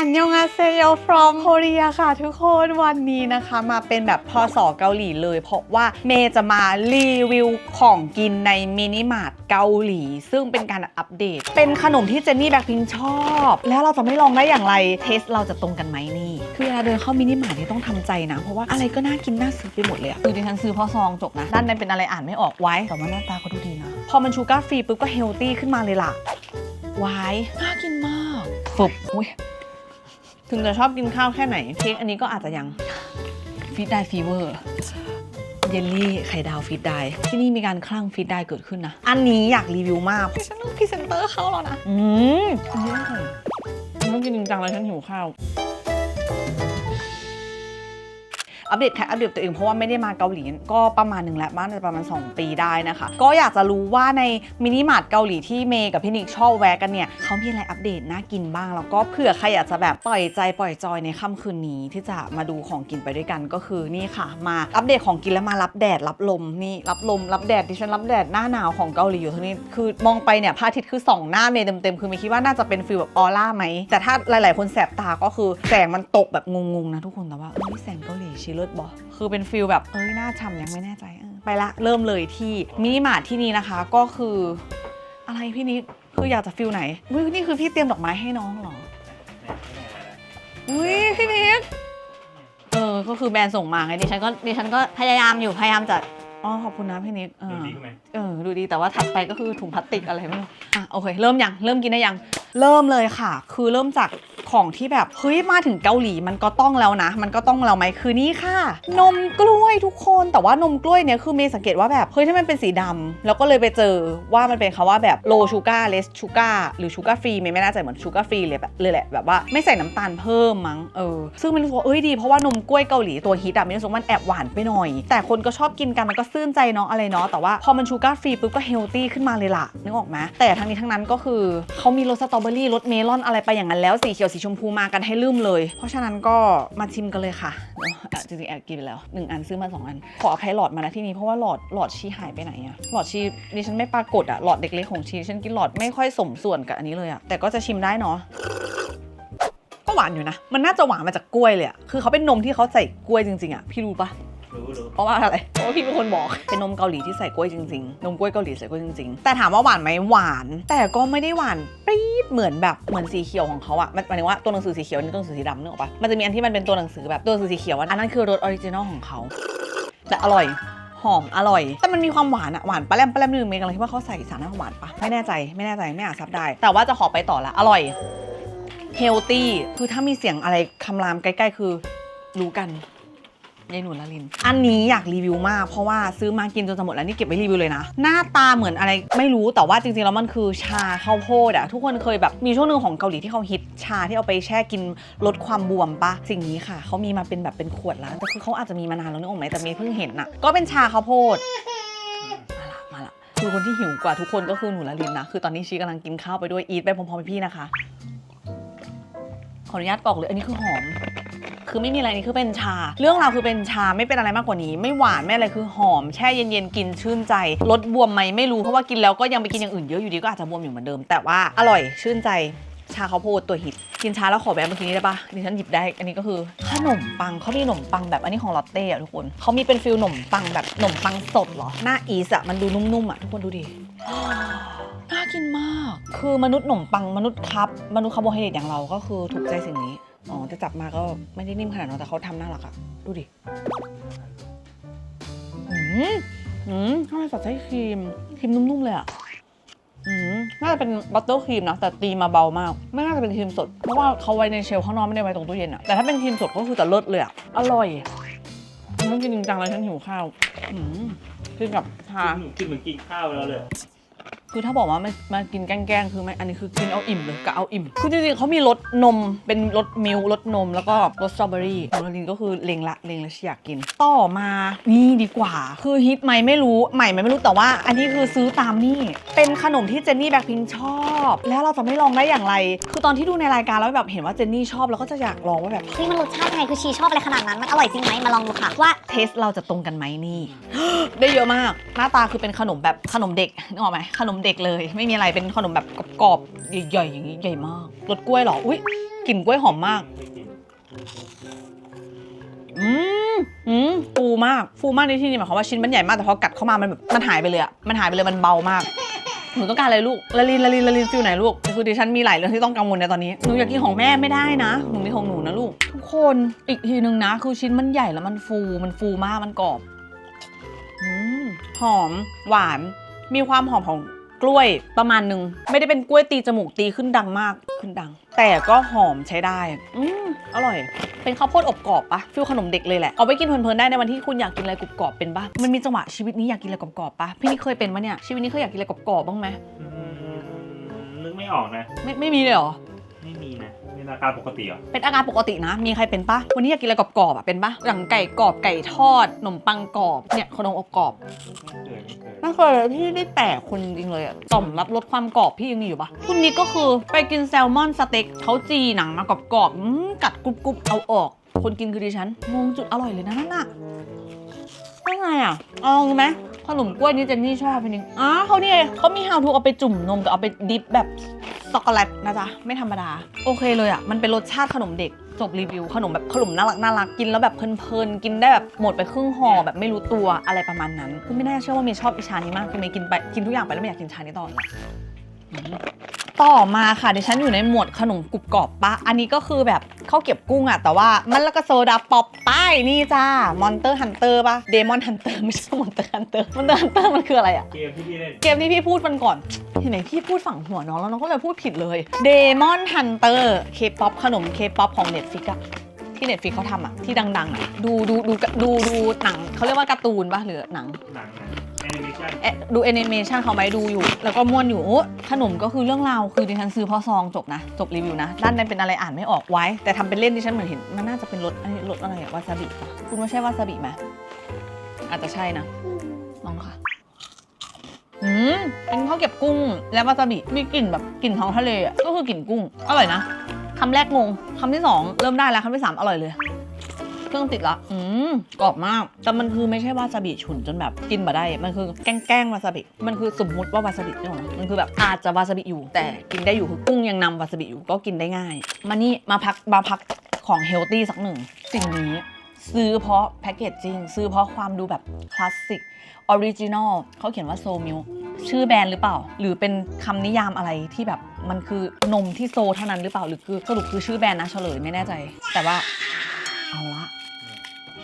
อันยองอาเซโย from Korea ค่ะทุกคนวันนี้นะคะมาเป็นแบบพอสอเกาหลีเลย เพราะว่าเมย์จะมารีวิวของกินในมินิมาร์ทเกาหลี ซึ่งเป็นการอัปเดต เป็นขนมที่เจนนี่แบล็คพิงค์ชอบ แล้วเราจะไม่ลองได้อย่างไร เทสเราจะตรงกันไหมนี่ คือเวลาเดินเข้ามินิมาร์ทนี่ต้องทำใจนะ เพราะว่าอะไรก็น่ากินน่าซื้อไปหมดเลยอะคือดิฉันซื้อเพราะซองจบนะด้านในเป็นอะไรอ่านไม่ออกไว้แต่ว่าหน้าตาก็ดูดีนะพอมันชูการ์ฟรีปุ๊บก็เฮลตี้ขึ้นมาเลยล่ะวายน่ากินมากฝุบอุ้ย ถึงจะชอบกินข้าวแค่ไหนเค้กอันนี้ก็อาจจะยังฟีดได้ฟีเวอร์เยลลี่ไข่ดาวฟีดได้ที่นี่มีการคลั่งฟีดได้เกิดขึ้นนะ อันนี้อยากรีวิวมากเพราะฉันต้องพรีเซนเตอร์เขาแล้วนะ อืมอันนี้อร่อยฉันต้องกินจริงจังเลยฉันหิวข้าว อัปเดตแค่อัปเดตตัวเองเพราะว่าไม่ได้มาเกาหลีก็ประมาณหนึ่งแล้วบ้านประมาณ 2 ปีได้นะคะ ก็อยากจะรู้ว่าในมินิมาร์ทเกาหลีที่เมย์กับพี่นิกชอบแวะกันเนี่ยเขามีอะไรอัปเดตน่ากินบ้าง แล้วก็เผื่อใครอยากจะแบบปล่อยใจปล่อยจอยในค่ำคืนนี้ที่จะมาดูของกินไปด้วยกันก็คือนี่ค่ะ มาอัปเดตของกินแล้วมารับแดดรับลมนี่รับลมรับแดดดิฉันรับแดดหน้าหนาวของเกาหลีอยู่ตรงนี้คือมองไปเนี่ยพระอาทิตย์คือส่องหน้าเมย์เต็มๆคือเมย์คิดว่าน่าจะเป็นฟีลแบบออร่าไหมแต่ถ้าหลาย ๆ คนแสบตาก็คือแสงมันตกแบบงงๆนะทุกคนแต่ว่าแสงเกาหลีชิลเลตบอคือเป็นฟีลแบบเอ้ยหน้าฉ่ำยังไม่แน่ใจเออไปละเริ่มเลยที่มินิมาร์ทที่นี่นะคะ ก็คือ อะไรพี่นิกคืออยากจะฟิลไหนอุ้ยนี่คือพี่เตรียมดอกไม้ให้น้องเหรออุ้ยพี่นิกเออก็คือแบรนด์ส่งมาไงดิฉันก็ดิฉันก็พยายามอยู่พยายามจะอ๋อขอบคุณนะพี่นิกเอดูอดีขึ้นไหมเออดูดีแต่ว่าถัดไปก็คือถุงพลาสติกอะไรไม่รู้อะโอเค เริ่มยังเริ่มกินได้ยัง เริ่มเลยค่ะ คือเริ่มจากของที่แบบเฮ้ยมาถึงเกาหลีมันก็ต้องแล้วนะ มันก็ต้องแล้วไหมคือนี่ค่ะ นมกล้วยทุกคนแต่ว่านมกล้วยเนี่ยคือเมย์สังเกตว่าแบบเฮ้ยถ้ามันเป็นสีดำแล้วก็เลยไปเจอว่ามันเป็นคำว่าแบบ low sugar less sugar หรือ sugar free เมย์ไม่แน่ใจเหมือน sugar free เลยแบบเลยแหละแบบว่าไม่ใส่น้ำตาลเพิ่มมั้งเออซึ่งมันรู้สึกว่าเอ้ยดีเพราะว่านมกล้วยเกาหลีตัวฮิตอะมย์รู้สึกว่ามันแอบหวานไปหน่อย แต่คนก็ชอบกินกันมันก็ซื่นใจเนาะอะไรเนาะแต่ว่าพอมันชูการ์ฟรีปุ๊บก็เฮลตี้ขึ้นมาเลยล่ะนึกออกไหมแต่ทั้งนี้ทั้งนั้นก็คือเขามีรสสตรอเบอรี่รสเมลอนอะไรไปอย่างนั้นแล้วสีเขียวสีชมพูมากันให้ลืมเลย เพราะฉะนั้นก็มาชิมกันเลยค่ะเดี๋ยวอะจริงๆแอบกินไปแล้วหนึ่งอันซื้อมาสองอัน ขออภัยหลอดมานะที่นี้เพราะว่าหลอดหลอดชีหายไปไหนอะหลอดชีดิฉันไม่ปรากฏอะหลอดเด็กเล็กของชีฉันกินหลอดไม่ค่อยสมส่วนกับอันนี้เลยอะแต่ก็จะชิมได้เนาะก็หวานอยู่นะ มันน่าจะหวานมาจากกล้วยเลยอะคือเขาเป็นนมที่เขาใส่กล้วยจริงๆอะพี่รู้ปะรู้รู้ เพราะว่าอะไร เพราะว่าพี่เป็นคนบอก เป็นนมเกาหลีที่ใส่กล้วยจริงๆ นมกล้วยเกาหลีใส่กล้วยจริงๆ แต่ถามว่าหวานไหมหวาน แต่ก็ไม่ได้หวานปี๊ดเหมือนแบบเหมือนสีเขียวของเขาอะมันหมายถึงว่าตัวหนังสือสีเขียวนี่ตัวหนังสือสีดำนึกออกปะมันจะมีอันที่มันเป็นตัวหนังสือแบบตัวหนังสือสีเขียวอะอันนั้นคือรสออริจินอลของเขาแต่อร่อยหอมอร่อย แต่มันมีความหวานอะหวานปลาแรมปลาแรมนึงเมย์กำลังคิดว่าเขาใส่สารอาหารหวานปะไม่แน่ใจไม่แน่ใจไม่อาจทราบได้ แต่ว่าจะขอไปต่อละอร่อยเฮลตี้คือถ้ามีเสียงอะไรคำรามใกล้ ๆ คือรู้กัน ยายหนูละลิน อันนี้อยากรีวิวมาก เพราะว่าซื้อมากินจนจะหมดแล้วนี่เก็บไว้รีวิวเลยนะ หน้าตาเหมือนอะไรไม่รู้แต่ว่าจริงๆแล้วมันคือชาข้าวโพดอะทุกคนเคยแบบมีช่วงหนึ่งของเกาหลีที่เขาฮิตชาที่เอาไปแช่กินลดความบวมปะสิ่งนี้ค่ะเขามีมาเป็นแบบเป็นขวดแล้วแต่คือเขาอาจจะมีมานานแล้วนึกออกไหมแต่เมย์เพิ่งเห็นอะก็เป็นชาข้าวโพดมาละมาละคือคนที่หิวกว่าทุกคนก็คือหนูละลินนะคือตอนนี้ชีกำลังกินข้าวไปด้วยอีทไปพร้อมๆพี่นะคะขออนุญาตกรอกเลยอันนี้คือหอม คือไม่มีอะไรนี่คือเป็นชา เรื่องราวคือเป็นชาไม่เป็นอะไรมากกว่านี้ ไม่หวานไม่อะไรคือหอมแช่เย็นๆกินชื่นใจลดบวมไหมไม่รู้เพราะว่ากินแล้วก็ยังไปกินอย่างอื่นเยอะอยู่ดีก็อาจจะบวมอยู่เหมือนเดิม แต่ว่าอร่อยชื่นใจชาข้าวโพดตัวฮิตกินชาแล้วขอแบบเมื่อกี้นี้ได้ปะดิฉันหยิบได้ อันนี้ก็คือขนมปังเขามีขนมปังแบบอันนี้ของลอตเต้อะทุกคนเขามีเป็นฟิลขนมปังแบบขนมปังสดเหรอ หน้าอีสอะมันดูนุ่มๆอะทุกคนดูดิน่ากินมาก คือมนุษย์ขนมปังมนุษย์ครับ มนุษย์คาร์โบไฮเดรตอย่างเราก็คือถูกใจสิ่งนี้ อ๋อแต่จับมาก็ไม่ได้นิ่มขนาดนั้นแต่เขาทำน่ารักอะดูดิ อืมอืมข้างในสดไส้ครีม ครีมนุ่มๆเลยอะอืมน่าจะเป็นบัตเตอร์ครีมนะ แต่ตีมาเบามาก ไม่น่าจะเป็นครีมสด เพราะว่าเขาไว้ในเชลข้างนอกไม่ได้ไว้ตรงตู้เย็นอะแต่ถ้าเป็นครีมสดก็คือจะเลิศเลยอะอร่อยต้องกินจริงจังเลยฉันหิวข้าว อืมกินกับชา กินเหมือนกินข้าวแล้วเลย คือถ้าบอกว่ามามากินแกล้งๆคือไม่อันนี้คือกินเอาอิ่มเลยกะเอาอิ่ม คือจริงๆเขามีรสนมเป็นรสมิลค์รสนม แล้วก็รสสตรอเบอรี่โมลินก็คือเลงละเลงและอยากกิน ต่อมานี่ดีกว่า คือฮิตไหมไม่รู้ใหม่ไหมไม่รู้แต่ว่า อันนี้คือซื้อตามนี่ เป็นขนมที่เจนนี่แบล็คพิงค์ชอบ แล้วเราจะไม่ลองได้อย่างไร คือตอนที่ดูในรายการแล้วแบบเห็นว่าเจนนี่ชอบแล้วก็จะอยากลองว่าแบบเฮ้ยมันรสชาติไงคือชีชอบอะไรขนาดนั้นมันอร่อยจริงไหมมาลองดูค่ะว่าเทสเราจะตรงกันไหมนี่ ได้เยอะมาก หน้าตาคือเป็นขนมแบบขนมเด็กนึกออกไหมขนมมเด็กเลย ไม่มีอะไรเป็นขนมแบบกรอบๆใหญ่ๆอย่างนี้ใหญ่มากรสกล้วยเหรออุ้ยกลิ่นกล้วยหอมมากอืมอืมฟูมากฟูมากในที่นี้หมายความว่าชิ้นมันใหญ่มากแต่พอกัดเข้ามามันแบบมันหายไปเลยอะมันหายไปเลยมันเบามากหนูต้องการอะไรลูกละลินละลินละลินฟิลไหนลูกคือดิฉันมีหลายเรื่องที่ต้องกังวลในตอนนี้ หนูอยากกินของแม่ไม่ได้นะหนูมีของหนูนะลูก ทุกคนอีกทีนึงนะ คือชิ้นมันใหญ่แล้วมันฟูมันฟูมากมันกรอบอืมหอมหวาน มีความหอมของ กล้วยประมาณหนึ่งไม่ได้เป็นกล้วยตีจมูกตีขึ้นดังมากขึ้นดัง แต่ก็หอมใช้ได้ อืมอร่อย เป็นข้าวโพดอบกรอบปะฟิลขนมเด็กเลยแหละเอาไปกินเพลินๆได้ในวันที่คุณอยากกินอะไรกรุบกรอบเป็นปะมันมีจังหวะชีวิตนี้อยากกินอะไรกรอบๆปะพี่นี่เคยเป็นปะเนี่ยชีวิตนี้เคยอยากกินอะไรกรอบๆบ้างไหมอืมนึกไม่ออกนะ ไม่ไม่มีเลยเหรอ ไม่มีนะเป็นอาการปกติเหรอ เป็นอาการปกตินะ มีใครเป็นปะวันนี้อยากกินอะไรกรอบๆอะ เป็นปะหลังไก่กรอบ ไก่ทอดขนมปังกรอบ เนี่ยขนมอบกรอบ ไม่เคยไม่เคย ไม่เคยเลยพี่ได้แตะคนจริงเลยอะต่อมรับรสความกรอบพี่ยังมีอยู่ปะคุณนิกก็คือไปกินแซลมอนสเต็กเขาจีหนังมากรอบๆอืมกัดกรุบกรุบเอาออก คนกินคือดิฉันงงจุดอร่อยเลยนะนั่นน่ะว่าไงอะเอาลองไหม ขนมกล้วยนี่เจนนี่ชอบพี่นิกอ๋อเขานี่ไงเขามี how to เอาไปจุ่มนมกับเอาไปดิฟแบบช็อกโกแลตนะจ๊ะ ไม่ธรรมดา โอเคเลยอะ มันเป็นรสชาติขนมเด็กจบรีวิว ขนมแบบขนมน่ารักน่ารักกินแล้วแบบเพลินๆ กินได้แบบหมดไปครึ่งห่อแบบไม่รู้ตัวอะไรประมาณนั้น คือไม่น่าเชื่อว่าเมย์ชอบอิชานี้มากคือเมย์กินไปกินทุกอย่างไปแล้วไม่อยากกินชานี้ต่อเลยอืม ต่อมาค่ะดิฉันอยู่ในหมวดขนมกรุบกรอบปะ อันนี้ก็คือแบบข้าวเก็บกุ้งอะแต่ว่ามันแล้วก็โซดาป๊อปป้ายนี่จ้ามอนเตอร์ฮันเตอร์ปะเดมอนฮันเตอร์ไม่ใช่มอนเตอร์ฮันเตอร์มอนเตอร์ฮันเตอร์มันคืออะไรอะเกมที่พี่เล่นเกมที่พี่พูดมันก่อนเห็นไหมพี่พูดฝั่งหัวน้องแล้วน้องก็เลยพูดผิดเลย Demon Hunter K-POP ขนม K-POP ของ Netflix อะ ที่ Netflix เขาทำอะที่ดังๆอะดูดูดูดูดูหนังเขาเรียกว่าการ์ตูนปะหรือหนัง หนังนะแอนิเมชั่นเอ๊ะดูแอนิเมชันเขาไหมดูอยู่ แล้วก็ม่วนอยู่โอ้ขนมก็คือเรื่องราวคือดิฉันซื้อเพราะซองจบนะ จบรีวิวนะ ด้านในเป็นอะไรอ่านไม่ออกไว้ แต่ทำเป็นเล่นดิฉันเหมือนเห็น มันน่าจะเป็นรสอันนี้รสอะไรอะวาซาบิปะคุณว่าใช่วาซาบิไหมอาจจะใช่นะลองค่ะอืมเป็นข้าวเก็บกุ้งและวาซาบิมีกลิ่นแบบกลิ่นท้องทะเลอะก็คือกลิ่นกุ้งอร่อยนะ คำแรกงงคำที่สองเริ่มได้แล้วคำที่สามอร่อยเลย เครื่องติดละอืมกรอบมาก แต่มันคือไม่ใช่วาซาบิฉุนจนแบบกินมาได้ มันคือแกล้งแกล้งวาซาบิ มันคือสมมุติว่าวาซาบินี่หรอมันคือแบบอาจจะวาซาบิอยู่ แต่กินได้อยู่คือกุ้งยังนำวาซาบิอยู่ก็กินได้ง่าย มานี่มาพักมาพักของเฮลตี้สักหนึ่งสิ่งนี้ ซื้อเพราะแพคเกจจริงซื้อเพราะความดูแบบคลาสสิกออริจินอลเขาเขียนว่าโซมิลชื่อแบรนด์หรือเปล่า หรือเป็นคำนิยามอะไรที่แบบมันคือนมที่โซเท่านั้นหรือเปล่าหรือคือสรุปคือชื่อแบรนด์นะเฉลยไม่แน่ใจ แต่ว่าเอาละ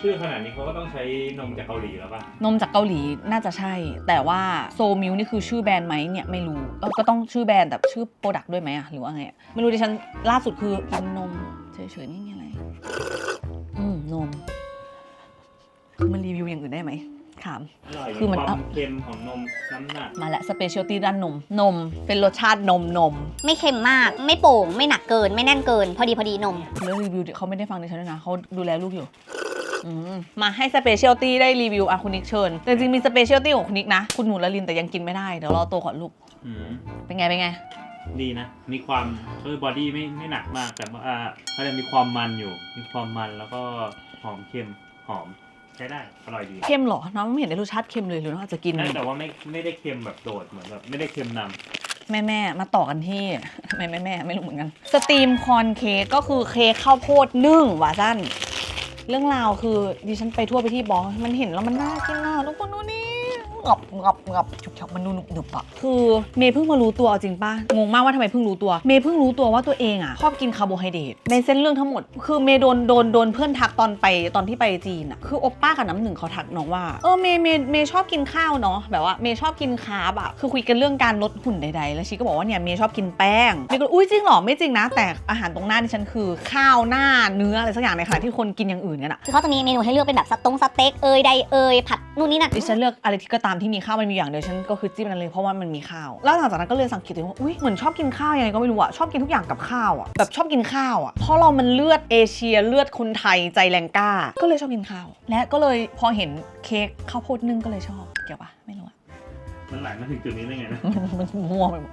ชื่อขนาดนี้เขาก็ต้องใช้นมจากเกาหลีแล้วป่ะ นมจากเกาหลีน่าจะใช่ แต่ว่าโซมิลนี่คือชื่อแบรนด์ไหมเนี่ยไม่รู้เออก็ต้องชื่อแบรนด์แต่ชื่อโปรดักต์ด้วยไหมอะหรือว่าไงอะไม่รู้ดิฉันล่าสุดคือกินนมเฉยๆไม่มีอะไร อืมนม มันรีวิวอย่างอื่นได้ไหมถามอร่อยคือมัน ความเค็มของนมน้ำหนักมาแล้วสเปเชียลตี้ด้านนม นม เป็นรสชาตินมนม ไม่เค็มมาก ไม่โป่ง ไม่หนักเกิน ไม่แน่นเกิน พอดีพอดีนม เรื่องรีวิวเขาไม่ได้ฟังดิฉันด้วยนะเขาดูแลลูกอยู่อืมมาให้สเปเชียลตี้ได้รีวิวอะคุณนิกเชิญแต่จริงๆมีสเปเชียลตี้ของคุณนิกนะ คุณหนูละลินแต่ยังกินไม่ได้ เดี๋ยวรอโตก่อนลูก อืมเป็นไงเป็นไง ดีนะ มีความคือบอดี้ไม่ไม่หนักมาก แต่ว่าเขาจะมีความมันอยู่ มีความมันแล้วก็หอมเค็มหอมใช้ได้อร่อยดีเค็มเหรอ น้องไม่เห็นได้รสชาติเค็มเลยหรือน้องอาจจะกิน แต่ว่าไม่ไม่ได้เค็มแบบโดดเหมือนแบบไม่ได้เค็มนำแม่แม่ๆมาต่อกันที่แม่แม่แม่ๆไม่รู้เหมือนกัน สตรีมคอนเค้กก็คือเค้กข้าวโพดนึ่งหวาสั้น เรื่องราวคือดิฉันไปทั่วไปที่บอสมันเห็นแล้วมันน่ากินน่ะทุกคนดูนี่ งับงับงับฉุบฉับมันดูหนุบหนุบอะคือเมย์เพิ่งมารู้ตัวเอาจริงป่ะงงมากว่าทำไมเพิ่งรู้ตัว เมย์เพิ่งรู้ตัวว่าตัวเองอะชอบกินคาร์โบไฮเดรตในเส้นเรื่องทั้งหมด คือเมย์โดนโดนโดนเพื่อนทักตอนไปตอนที่ไปจีนอะคือโอปป้ากับน้ำหนึ่งเขาทักน้องว่าเออเมย์เมย์เมย์ชอบกินข้าวเนาะแบบว่าเมย์ชอบกินคาร์บอะคือคุยกันเรื่องการลดหุ่นใดๆ แล้วชีก็บอกว่าเนี่ยเมย์ชอบกินแป้งเมย์ก็อุ้ยจริงเหรอไม่จริงนะ แต่อาหารตรงหน้าดิฉันคือข้าวหน้าเนื้ออะไรสักอย่างในขณะที่คนกินอย่างอื่นกันอะคือเขาจะมีเมนูให้เลือกเป็นแบบสตงสเต็กเอยใดเอยผัดนู่นนี่นั่นดิฉันเลือกอะไรที่ก็ตามที่มีข้าวมันมีอย่างเดียวฉันก็คือจิ้มมันเลยเพราะว่ามันมีข้าว แล้วหลังจากนั้นก็เลยสังเกตตัวเองว่าอุ้ยเหมือนชอบกินข้าวยังไงก็ไม่รู้อะชอบกินทุกอย่างกับข้าวอะแบบชอบกินข้าวอะเพราะเรามันเลือดเอเชียเลือดคนไทยใจแรงกล้า ก็เลยชอบกินข้าว และก็เลยพอเห็นเค้กข้าวโพดนึ่งก็เลยชอบเกี่ยวปะไม่รู้อะมันไหลมาถึงจุดนี้ได้ไงนะมันมันมั่วไปหมด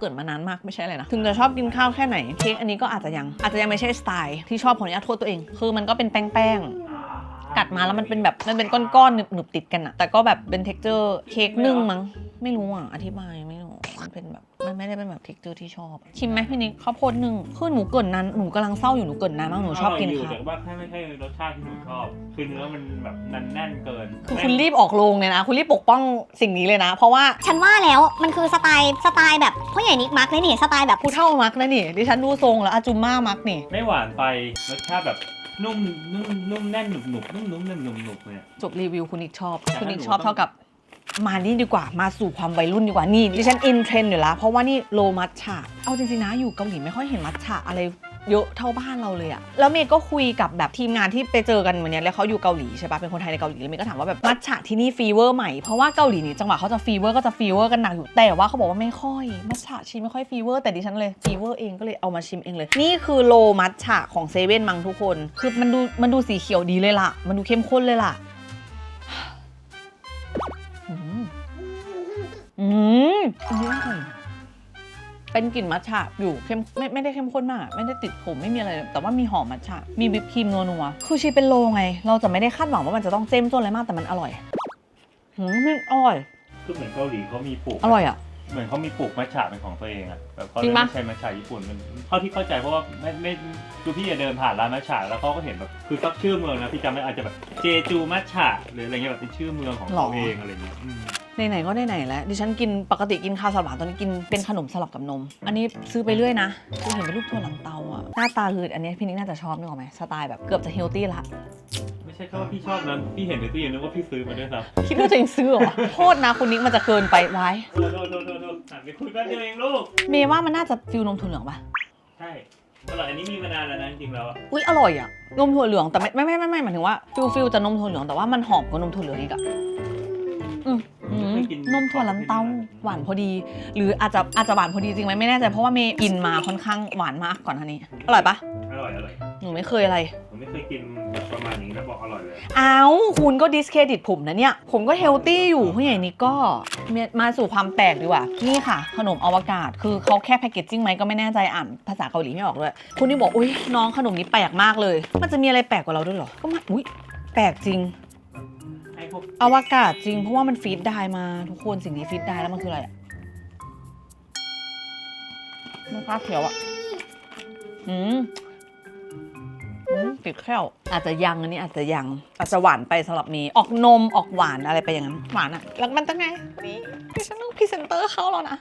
เกิดมานานมากไม่ใช่อะไรนะ ถึงจะชอบกินข้าวแค่ไหนเค้กอันนี้ก็อาจจะยังอาจจะยังไม่ใช่สไตล์ที่ชอบขออนุญาตโทษตัวเอง คือมันก็เป็นแป้งๆ กัดดมาแล้วมันเป็นแบบมันเป็นก้อนๆหนึบๆติดกันอะแต่ก็แบบเป็นเท็กเจอร์เค้กนึ่งมั้ง ไม่รู้อะอธิบายไม่รู้ มันเป็นแบบมันไม่ได้เป็นแบบเท็กเจอร์ที่ชอบ ชิมไหมพี่นิกข้าวโพดนึ่งคือหนูเกินนั้นหนูกำลังเศร้าอยู่หนูเกินนานมากหนูชอบกินยู่ข้าวแต่ว่าแค่ไม่ใช่รสชาติที่หนูชอบ คือเนื้อมันแบบนันแน่นเกิน คือคุณรีบออกโรงเลยนะ คุณรีบปกป้องสิ่งนี้เลยนะ เพราะว่าฉันว่าแล้วมันคือสไตล์สไตล์แบบพ่อใหญ่นิกมาร์กเลยนี่สไตล์แบบผู้เท่ามักนะนี่ดิฉันดูทรงแล้วอาจุมม่ามักนี่ ไม่หวานไปรสชาติแบบ นุ่มนุ่มนุ่มแน่นหนุบหนุบนุ่มนุ่มนุ่มหนุบหนุบเนี่ย จบรีวิวคุณนิกชอบ แต่ถ้าคุณนิกหนูชอบต้อง เท่ากับ มานี่ดีกว่ามาสู่ความวัยรุ่นดีกว่านี่ดิฉันอินเทรนด์อยู่แล้วเพราะว่านี่โลมัทฉะเอาจริงๆนะอยู่เกาหลีไม่ค่อยเห็นมัทฉะอะไร เยอะเท่าบ้านเราเลยอะแล้วเมย์ก็คุยกับแบบทีมงานที่ไปเจอกันวันเนี้ยแล้วเขาอยู่เกาหลีใช่ปะเป็นคนไทยในเกาหลีแล้วเมย์ก็ถามว่าแบบมัทฉะที่นี่ฟีเวอร์ใหม่เพราะว่าเกาหลีนี่จังหวะเขาจะฟีเวอร์ก็จะฟีเวอร์กันหนักอยู่แต่ว่าเขาบอกว่าไม่ค่อยมัทฉะชิมไม่ค่อยฟีเวอร์แต่ดิฉันเลยฟีเวอร์เองก็เลยเอามาชิมเองเลย นี่คือโลมัทฉะของเซเว่นมั้งทุกคน คือมันดูมันดูสีเขียวดีเลยล่ะ มันดูเข้มข้นเลยล่ะอืมอืมอันนี้อร่อย เป็นกลิ่นมัทฉะอยู่เข้มไม่ไม่ได้เข้มข้นมาก ไม่ได้ติดขมไม่มีอะไรแต่ว่ามีหอมมัทฉะมีวิปครีมนัวๆคือชีเป็นโลไง เราจะไม่ได้คาดหวังว่ามันจะต้องเจ้มจนอะไรมากแต่มันอร่อยหืมอร่อย คือเหมือนเกาหลีเขามีปลูก อร่อยอะ เหมือนเขามีปลูกมัทฉะเป็นของตัวเองอะแบบเขาจริเลยงปะ ไม่ใช่มัทฉะญี่ปุ่นมันเท่าที่เข้าใจเพราะว่าไม่ไม่คือพี่จะเดินผ่านร้านมัทฉะแล้วเขาก็เห็นแบบคือซักชื่อเมืองนะพี่จำไม่อาจจะแบบเจจูมัทฉะหรืออะไรเงี้ยแบบเป็นชื่อเมืองของเขาเองอะไรเงี้ยอืม ไหนๆก็ไหนๆแล้วดิฉันกินปกติกินข้าวสลับหวานตอนนี้กินเป็นขนมสลับกับนม อันนี้ซื้อไปเรื่อยนะคือเห็นเป็นรูปถั่วลันเตาอะหน้าตาคืออันนี้พี่นิกน่าจะชอบนึกออกไหมสไตล์แบบเกือบจะเฮลตี้ละไม่ใช่แค่ว่าพี่ชอบนะพี่เห็นในตู้เย็นนึกว่าพี่ซื้อมาด้วยซ้ำคิดว่าตัวเองซื้อเหรอโทษนะคุณนิกมันจะเกินไปไว้โทษโทษโทษโทษโทษหันไปคุยแป๊บเดียวเองลูกเมย์ว่ามันน่าจะฟิลนมถั่วเหลืองปะใช่อร่อยอันนี้มีมานานแล้วนะจริงๆแล้วอะอุ้ยอร่อยอะนมถั่วเหลืองแต่ไม่ไม่ไม่ไม่ไม่หมายถึงว่าฟิลฟิลจะนมถั่วเหลืองแต่ว่ามันหอมกว่านมถั่วเหลืองอีกอะอืม อืมนมถั่วลันเต้าหวานพอดี หรืออาจจะอาจจะหวานพอดีจริงไหมไม่แน่ใจเพราะว่าเมย์กินมาค่อนข้างหวานมากก่อนท่านี้ อร่อยปะอร่อยอร่อยหนูไม่เคยอะไรผมไม่เคยกินแบบประมาณนี้แล้วบอกอร่อยเลยอ้าวคุณก็ดิสเครดิตผมนะเนี่ย ผมก็เฮลตี้อยู่ผู้ใหญ่นี้ก็มาสู่ความแปลกดีกว่า นี่ค่ะ ขนมอวกาศ คือเขาแค่แพคเกจจิ้งไหมก็ไม่แน่ใจอ่านภาษาเกาหลีไม่ออกเลยคุณนี่บอกอุ้ยน้องขนมนี้แปลกมากเลย มันจะมีอะไรแปลกกว่าเราด้วยเหรอก็มาอุ้ยแปลกจริงให้พ วกอวกาศจริงเพราะว่ามันฟีดได้มาทุกคนสิ่งนี้ฟีดได้แล้วมันคืออะไรอะมันฟ้าเขียวอะอืมอืมติดแค่วอาจจะยังอันนี้อาจจะยังอาจจะหวานไปสำหรับนี้ ออกนมออกหวานอะไรไปอย่างนั้นหวานอะแล้วมันจะไงนี่ดิฉันต้องพรีเซนเตอร์เขาแล้วนะ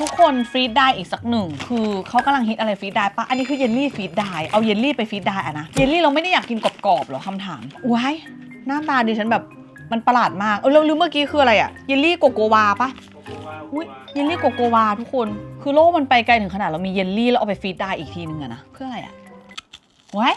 ทุกคนฟรีดได้อีกสักหนึ่ง คือเขากำลังฮิตอะไรฟรีดได้ปะอันนี้คือเยลลี่ฟรีดได้เอาเยลลี่ไปฟรีดได้อะนะเยลลี่เราไม่ได้อยากกินกรอบๆหรอคำถามว้าย หน้าตาดิฉันแบบมันประหลาดมาก เออแล้วลืมเมื่อกี้คืออะไรอะเยลลี่โกโกวาปะอุ้ยเยลลี่โกโกวาทุกคน คือโลกมันไปไกลถึงขนาดเรามีเยลลี่แล้วเอาไปฟีดได้อีกทีนึงอะนะ เพื่ออะไรอะไว้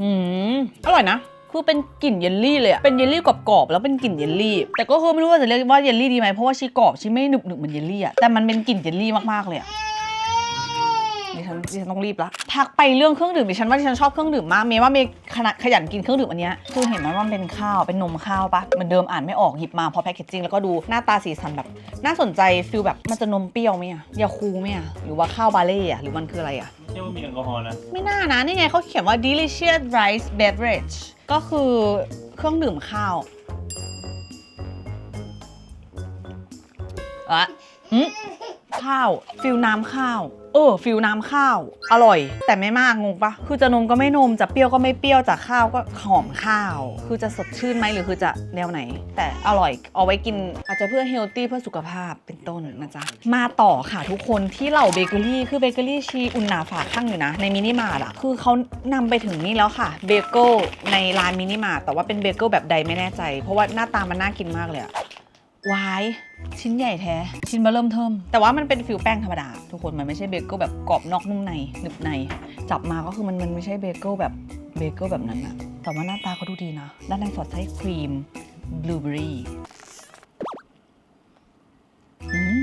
หืมอร่อยนะ คือเป็นกลิ่นเยลลี่เลยอะเป็นเยลลี่กรอบๆแล้วเป็นกลิ่นเยลลี่ แต่ก็คือไม่รู้ว่าจะเรียกว่าเยลลี่ดีไหมเพราะว่าชีกรอบชีไม่หนึบหนึบๆเหมือนเยลลี่อะแต่มันเป็นกลิ่นเยลลี่มากๆเลยอะ ฉันดิฉันต้องรีบละพักไปเรื่องเครื่องดื่มดิฉันว่าดิฉันชอบเครื่องดื่มมากเมย์ว่าเมย์ขนาดขยันกินเครื่องดื่มอันเนี้ยคือเห็นไหมว่ามันเป็นข้าวเป็นนมข้าวปะเหมือนเดิมอ่านไม่ออกหยิบมาพอแพคเกจจิ้งแล้วก็ดูหน้าตาสีสันแบบ น่าสนใจฟิลแบบมันจะนมเปรี้ยวไหมอะยาคูไหมอะหรือว่าข้าวบาเล่อะหรือมันคืออะไรอะไม่ใช่ว่ามีแอลกอฮอล์นะไม่น่านะนี่ไงเขาเขียนว่า delicious rice beverage ก็คือเครื่องดื่มข้าวอะ อืมข้าว ฟิลน้ำข้าว เออ ฟิลน้ำข้าว อร่อย แต่ไม่มากงงปะคือจะนมก็ไม่นม จะเปรี้ยวก็ไม่เปรี้ยวจากข้าวก็หอมข้าว คือจะสดชื่นไหมหรือคือจะแนวไหน แต่อร่อย เอาไว้กิน อาจจะเพื่อเฮลตี้เพื่อสุขภาพเป็นต้นนะจ๊ะ มาต่อค่ะทุกคนที่เหล่าเบเกอรี่ คือเบเกอรี่ชีอุ่นหนาฝาข้างอยู่นะ ในมินิมาร์ทอะคือเขานำไปถึงนี่แล้วค่ะ เบเกิลในร้านมินิมาร์ทแต่ว่าเป็นเบเกิลแบบใดไม่แน่ใจ เพราะว่าหน้าตามันน่ากินมากเลยอะวาย ชิ้นใหญ่แท้ ชิ้นเบอร์เริ่มเทิม แต่ว่ามันเป็นฟิลแป้งธรรมดา ทุกคนมันไม่ใช่เบเกิลแบบกรอบนอกนุ่มในหนึบใน จับมาก็คือมันมันไม่ใช่เบเกิลแบบเบเกิลแบบนั้นอะแต่ว่าหน้าตาเขาดูดีนะ ด้านในสอดไส้ครีมบลูเบอรี่อืม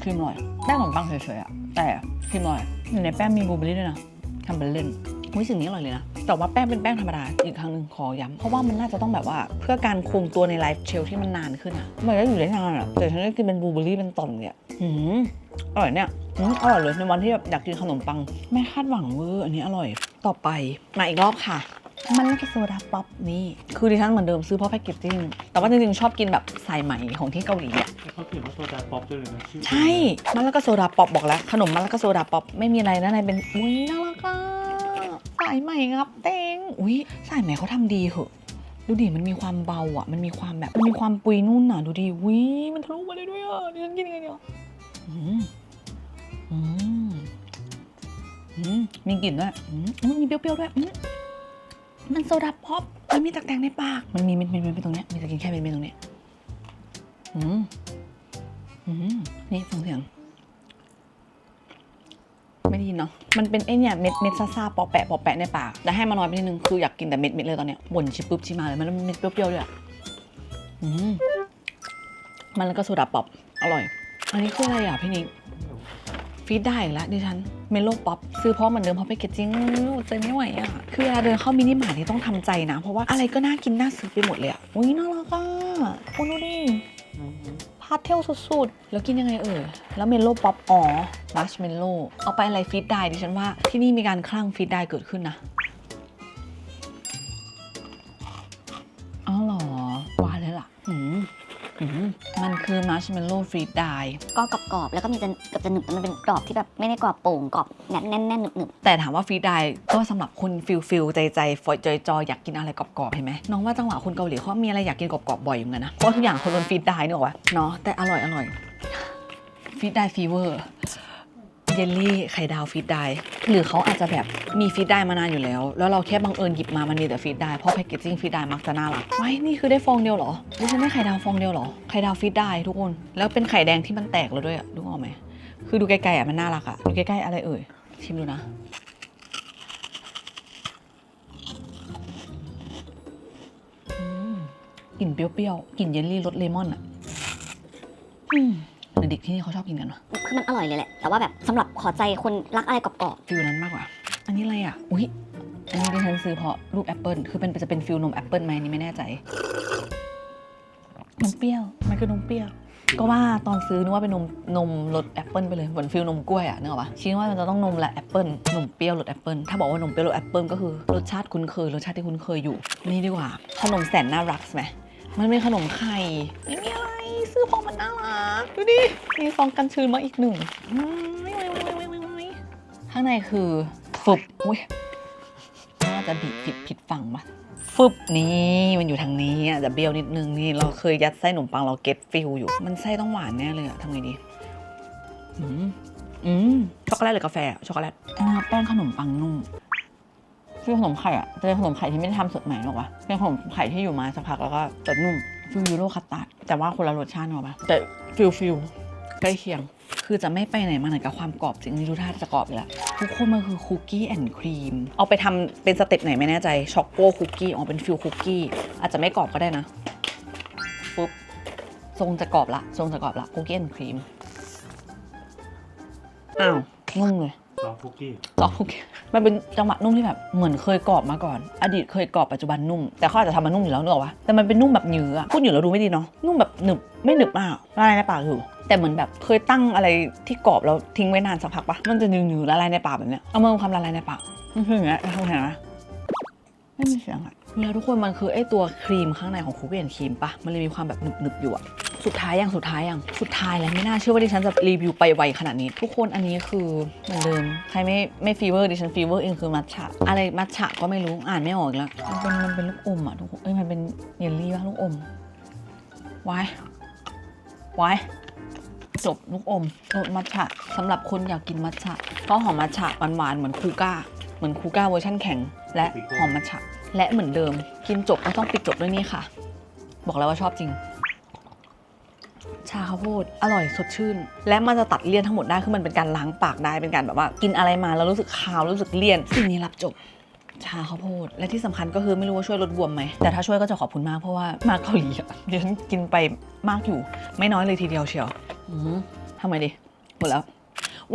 ครีมอร่อยแป้งขนมปังเฉยๆอะแต่ครีมอร่อยอยู่ในแป้งมีบลูเบอรี่ด้วยนะทำเป็นเล่นอุ้ยสิ่งนี้อร่อยเลยนะ แต่ว่าแป้งเป็นแป้งธรรมดาอีกครั้งหนึ่งขอย้ำเพราะว่ามันน่าจะต้องแบบว่าเพื่อการคงตัวในไลฟ์เชลที่มันนานขึ้นอะมันก็อยู่ได้นานอะแต่ฉันได้กินเป็นบลูเบอรี่เป็นตอนเนี่ยอืมอร่อยเนี่ยอืมอร่อยเลยในวันที่แบบอยากกินขนมปัง ไม่คาดหวังเวอร์อันนี้อร่อยต่อไปมาอีกรอบค่ะมันกโซดาป๊อปนี่ คือดิฉันเหมือนเดิมซื้อเพราะแพคเกจจิ้งแต่ว่าจริงๆ ชอบกินแบบสายไหมของที่เกาหลีอะเขาเขียนว่าโซดาป๊อปด้วยเลยนะชื่อใช่มันแล้วก็โซดาป๊อปบอกแล้ว ขนมมันแล้วก็โซดาป๊อปไม่มีอะไรนะในเป็นอุ้ยน่ารักอะสายใหม่งับเต้งอุ้ยสายใหม่เขาทำดีเหอะดูดิมันมีความเบาอะ มันมีความแบบมันมีความปุยนุ่นอะดูดิอุ้ยมันทะลุมาได้ด้วยอะดิฉันกินยังไงเนี่ยอืมอืมอืมมีกลิ่นด้วยอืมอุ๊ยมีเปรี้ยวๆด้วยอืมมันโซดาป๊อปมันมีตะแตงในปาก มันมีเม็ดเม็ดเม็ดตรงเนี้ยมีจะกินแค่เม็ดเม็ดตรงเนี้ยอืมอืมนี่ฟังเสียง ไม่ได้ยินเนาะ มันเป็นไอเนี่ยเม็ดเม็ดซ่าๆปอแปะปอแปะในปากแต่ให้มาน้อยไปนิดนึง คืออยากกินแต่เม็ดเม็ดเลยตอนเนี้ยบ่นชิบปุ๊บชิมาเลย มันเม็ดเปรี้ยวๆด้วยอะอืมมันแล้วก็โซดาป๊อปอร่อย อันนี้คืออะไรอะพี่นิกฟีดได้อีกแล้วดิฉันเมโลป๊อปซื้อเพราะเหมือนเดิมเพราะไปเกจจิ้งใจไม่ไหวอะ คือเวลาเดินเข้ามินิมาร์ทนี่ต้องทำใจนะ เพราะว่าอะไรก็น่ากินน่าซื้อไปหมดเลยอะอุ้ยน่ารักอะคุณดูดิ พาเทลสุดๆ แล้วกินยังไงเอ่ย แล้วเมลโล่ป๊อปอ๋อมัชเมลโล่เอาไปอะไรฟีดได้ดิฉันว่าที่นี่มีการคลั่งฟีดได้เกิดขึ้นนะ มมันคือมัชเมลโล่ฟรีดได้ก็กรอบๆแล้วก็มีจะเกับจะหนึบแต่มันเป็นกรอบที่แบบไม่ได้กรอบโป่งกรอบแน่นแน่นแน่นหนึบหนึบแต่ถามว่าฟรีดได้ก็สำหรับคุณฟิลฟิลใจใจฟอยจอยจอยอยากกินอะไรกรอบๆเห็นไหมน้องว่าจังหวะคนเกาหลีเขามีอะไรอยากกินกรอบๆบ่อยอยู่เหมือนกันนะเพราะทุกอย่างเขาโดนฟีดได้นึกออกปะเนาะแต่อร่อยอร่อยฟีดได้ฟีเวอร์เยลลี่ไข่ดาวฟีดได้หรือเขาอาจจะแบบมีฟีดได้มานานอยู่แล้ว แล้วเราแค่บังเอิญหยิบมามันมีแต่ฟีดได้เพราะแพคเกจจิ้งฟีดได้มักจะน่ารักไว้นี่คือได้ฟองเดียวเหรอดิฉันได้ไข่ดาวฟองเดียวเหรอไข่ดาวฟีดได้ทุกคน แล้วเป็นไข่แดงที่มันแตกแล้วด้วยอะดูออกไหมคือดูไกลๆอะมันน่ารักอะดูใกล้ๆอะไรเอ่ยชิมดูนะอืมกลิ่นเปรี้ยวๆกลิ่นเยลลี่รสเลมอนอะอืม เด็กๆที่นี่เขาชอบกินกันปะคือมันอร่อยเลยแหละ แต่ว่าแบบสำหรับขอใจคนรักอะไรกรอบฟิลนั้นมากกว่า อันนี้อะไรอะ อุ้ยอันนี้ดิฉันซื้อเพราะรูปแอปเปิลคือเป็นจะเป็นฟิลนมแอปเปิลไหมอันนี่ไม่แน่ใจนมเปรี้ยว มันคือนมเปรี้ยว ก็ว่าตอนซื้อนึกว่าเป็นนมนมรสแอปเปิลไปเลยเหมือนฟิลนมกล้วยอะนึกออกปะคิดว่ามันจะต้องนมและแอปเปิลนมเปรี้ยวรสแอปเปิลถ้าบอกว่านมเปรี้ยวรสแอปเปิลก็คือรสชาติคุ้นเคยรสชาติที่คุ้นเคยอยู่ นี่ดีกว่าขนมแสนน่ารักไหม มันเป็นขนมไข่ไม่มีอะไรซื้อเพราะมันน่ารักดูดิ มีฟองกันชื้นมาอีกหนึ่งอืมไม่ไม่ไม่ไม่ไม่ไม่ข้างในคือฝึบอุ้ยน่าจะบีบผิดผิดฝั่งปะฟึบนี่มันอยู่ทางนี้อะจะเบี้ยวนิดนึงนี่เราเคยยัดไส้ขนมปังเราเก็ตฟิลอยู่ มันไส้ต้องหวานแน่เลยอะทำไงดีอืมอืมช็อกโกแลตหรือกาแฟช็อกโกแลตเนื้อแป้งขนมปังนุ่ม ฟิลขนมไข่อะจะเป็นขนมไข่ที่ไม่ได้ทำสดใหม่หรอกวะเป็นขนมไข่ที่อยู่มาสักพักแล้วก็จะนุ่มฟิลยูโรคัตตาร์ดแต่ว่าคนละรสชาติหรอกปะแต่ฟิลฟิลใกล้เคียง คือจะไม่ไปไหนมาไหนกับความกรอบจริงนี่ดูท่าจะกรอบอยู่แล้วทุกคนมันคือคุกกี้แอนด์ครีมเอาไปทำเป็นสเต็ปไหนไม่แน่ใจช็อกโกคุกกี้ออกเป็นฟิลคุกกี้อาจจะไม่กรอบก็ได้นะปุ๊บทรงจะกรอบละทรงจะกรอบละคุกกี้แอนด์ครีมอ้าวงงเลยลองคุกกี้กรอบคุกกี้ มันเป็นจังหวะนุ่มที่แบบเหมือนเคยกรอบมาก่อน อดีตเคยกรอบปัจจุบันนุ่ม แต่เขาอาจจะทำมานุ่มอยู่แล้วนึกออกปะแต่มันเป็นนุ่มแบบหยืออพูดอยู่แล้วดูไม่ดีเนาะนุ่มแบบหนึบไม่หนึบมากละลายในปากอยู่ แต่เหมือนแบบเคยตั้งอะไรที่กรอบแล้วทิ้งไว้นานสักพักปะมันจะหนือๆละลายในปากแบบเนี้ยเอามาทำความละลายในปากมันคืออย่างเงี้ยทำไงนะไม่มีเสียงอะ แล้วทุกคนมันคือไอตัวครีมข้างในของคุกกี้แอนครีมปะมันเลยมีความแบบหนึบๆอยู่อะสุดท้ายยังสุดท้ายยังสุดท้ายแล้วไม่น่าเชื่อว่าดิฉันจะรีวิวไปไวขนาดนี้ ทุกคนอันนี้คือเหมือนเดิมใครไม่ไม่ฟีเวอร์ดิฉันฟีเวอร์เองคือมัทฉะอะไรมัทฉะก็ไม่รู้อ่านไม่ออกแล้วมันเป็นมันเป็นลูกอมอะทุกคนเอ้ยมันเป็นเยลลี่ป่ะลูกอมไวายวายจบลูกอมรสมัทฉะสำหรับคนอยากกินมัทฉะก็หอมมัทฉะหวานๆเหมือนคูก้าเหมือนคูก้าเวอร์ชันแข็งและหอมมัทฉะ และเหมือนเดิมกินจบก็ต้องปิดจบด้วยนี่ค่ะ บอกแล้วว่าชอบจริง ชาข้าวโพดอร่อยสดชื่น และมันจะตัดเลี่ยนทั้งหมดได้คือมันเป็นการล้างปากได้เป็นการแบบว่า กินอะไรมาแล้วรู้สึกคาวรู้สึกเลี่ยนสิ่งนี้รับจบชาข้าวโพดและที่สำคัญก็คือไม่รู้ว่าช่วยลดบวมไหม แต่ถ้าช่วยก็จะขอบคุณมากเพราะว่ามาเกาหลีอะเดี๋ยวฉันกินไปมากอยู่ ไม่น้อยเลยทีเดียวเชียวทำไมดีหมดแล้ว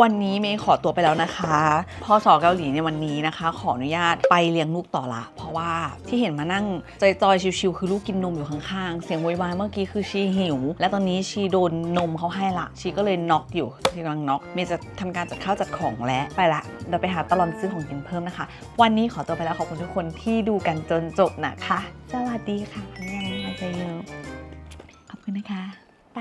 วันนี้เมย์ขอตัวไปแล้วนะคะพ่อสอเกาหลีในวันนี้นะคะ ขออนุญาตไปเลี้ยงลูกต่อละ เพราะว่าที่เห็นมานั่งจอยๆชิวๆคือลูกกินนมอยู่ข้างๆ เสียงโวยวายเมื่อกี้คือชีหิว และตอนนี้ชีโดนนมเขาให้ละชีก็เลยน็อกอยู่ชีกำลังน็อกเมย์จะทำการจัดข้าวจัดของและไปละเดี๋ยวไปหาตลอนซื้อของกินเพิ่มนะคะ วันนี้ขอตัวไปแล้วขอบคุณทุกคนที่ดูกันจนจบนะคะ สวัสดีค่ะยังมาเจอขอบคุณนะคะ ไป